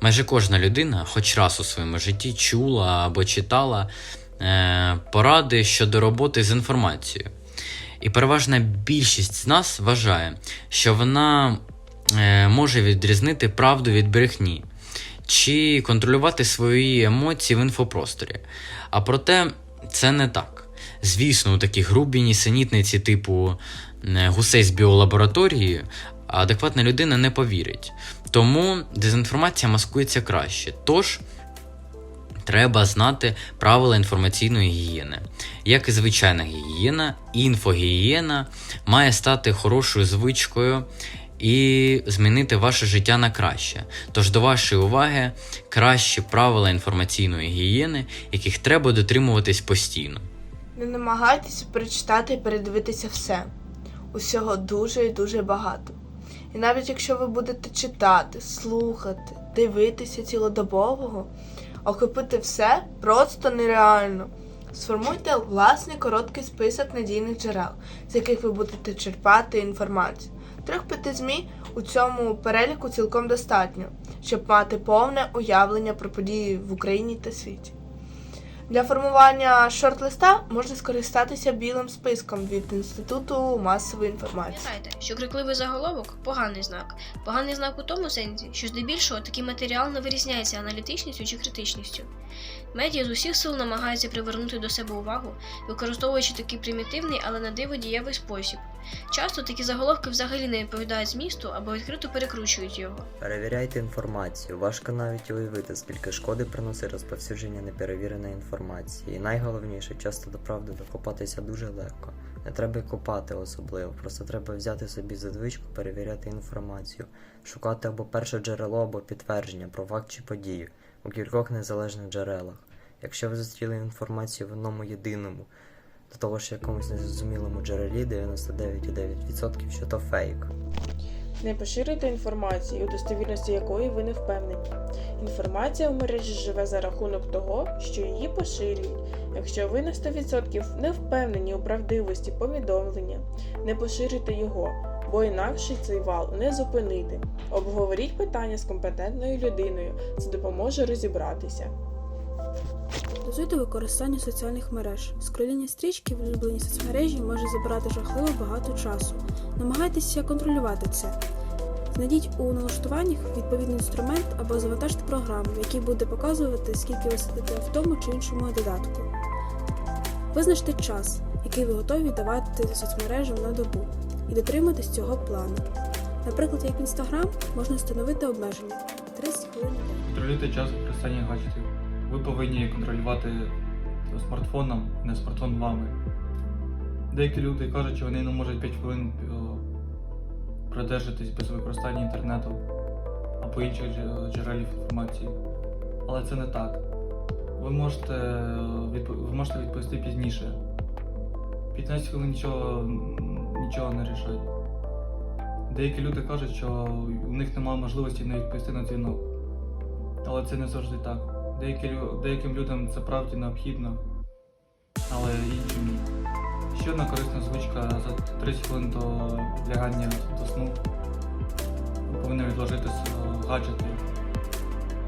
Майже кожна людина, хоч раз у своєму житті, чула або читала е, поради щодо роботи з інформацією. І переважна більшість з нас вважає, що вона е, може відрізнити правду від брехні чи контролювати свої емоції в інфопросторі. А проте це не так. Звісно, у такі грубі нісенітниці, типу е, гусей з біолабораторії, адекватна людина не повірить. Тому дезінформація маскується краще. Тож треба знати правила інформаційної гігієни. Як і звичайна гігієна, інфогігієна має стати хорошою звичкою і змінити ваше життя на краще. Тож до вашої уваги кращі правила інформаційної гігієни, яких треба дотримуватись постійно. Не намагайтеся перечитати і передивитися все. Усього дуже і дуже багато. І навіть якщо ви будете читати, слухати, дивитися цілодобового, охопити все просто нереально. Сформуйте власний короткий список надійних джерел, з яких ви будете черпати інформацію. Трьох-п'яти ЗМІ у цьому переліку цілком достатньо, щоб мати повне уявлення про події в Україні та світі. Для формування шорт-листа можна скористатися білим списком від Інституту масової інформації. Пам'ятайте, що крикливий заголовок поганий знак. Поганий знак у тому сенсі, що здебільшого такий матеріал не вирізняється аналітичністю чи критичністю. Медіа з усіх сил намагаються привернути до себе увагу, використовуючи такий примітивний, але на диво дієвий спосіб. Часто такі заголовки взагалі не відповідають змісту або відкрито перекручують його. Перевіряйте інформацію. Важко навіть уявити, скільки шкоди приносить розповсюдження неперевіреної інформації. І найголовніше, часто до правди докопатися дуже легко. Не треба копати особливо, просто треба взяти собі за звичку перевіряти інформацію, шукати або перше джерело, або підтвердження про факт чи подію у кількох незалежних джерелах. Якщо ви зустріли інформацію в одному єдиному, до того ж якомусь незрозумілому джерелі 99,9% що то фейк. Не поширюйте інформацію, у достовірності якої ви не впевнені. Інформація в мережі живе за рахунок того, що її поширюють. Якщо ви на 100% не впевнені у правдивості повідомлення, не поширюйте його, бо інакше цей вал не зупинити. Обговоріть питання з компетентною людиною, це допоможе розібратися. Дозуйте використання соціальних мереж. Скроління стрічки в улюбленій соцмережі може забирати жахливо багато часу. Намагайтеся контролювати це. Знайдіть у налаштуваннях відповідний інструмент або завантажте програму, в якій буде показувати, скільки ви сидите в тому чи іншому додатку. Визначте час, який ви готові давати соцмережам на добу, і дотримуйтесь цього плану. Наприклад, як Instagram можна встановити обмеження 30 хвилин. Контролюйте час використання гаджетів. Ви повинні контролювати смартфоном, не смартфон вами. Деякі люди кажуть, що вони не можуть 5 хвилин е, продержатись без використання інтернету або інших дже- джерелів інформації. Але це не так. Ви можете, е, ви можете відповісти пізніше. 15 хвилин нічого, нічого не рішать. Деякі люди кажуть, що у них немає можливості не відповісти на дзвінок. Але це не завжди так. Деякі, деяким людям це правді необхідно, але іншим ні. Ще одна корисна звичка за 30 хвилин до лягання до сну. Ви повинні відложити с- гаджети.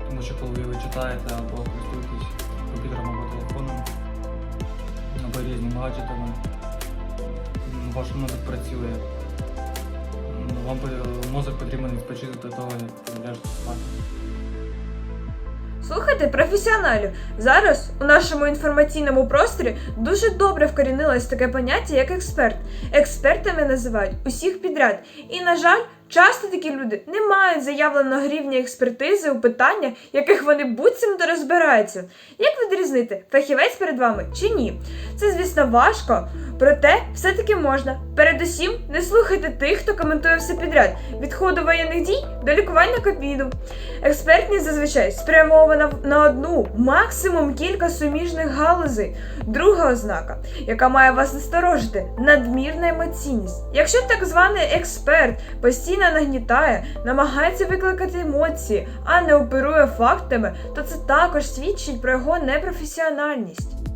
Тому що коли ви читаєте або користуєтесь комп'ютером або телефоном, або різними гаджетами, ваш мозок працює. Вам мозок потрібен відпочити до того, як ляжете спати. Слухайте професіоналів. Зараз у нашому інформаційному просторі дуже добре вкорінилось таке поняття, як експерт. Експертами називають усіх підряд. І, на жаль, часто такі люди не мають заявленого рівня експертизи у питаннях, яких вони буцімто розбираються. Як відрізнити, фахівець перед вами чи ні? Це, звісно, важко. Проте все-таки можна. Передусім, не слухайте тих, хто коментує все підряд, від ходу воєнних дій до лікування ковіду. Експертність зазвичай спрямована на одну, максимум кілька суміжних галузей. Друга ознака, яка має вас насторожити, надмірна емоційність. Якщо так званий експерт постійно нагнітає, намагається викликати емоції, а не оперує фактами, то це також свідчить про його непрофесіональність.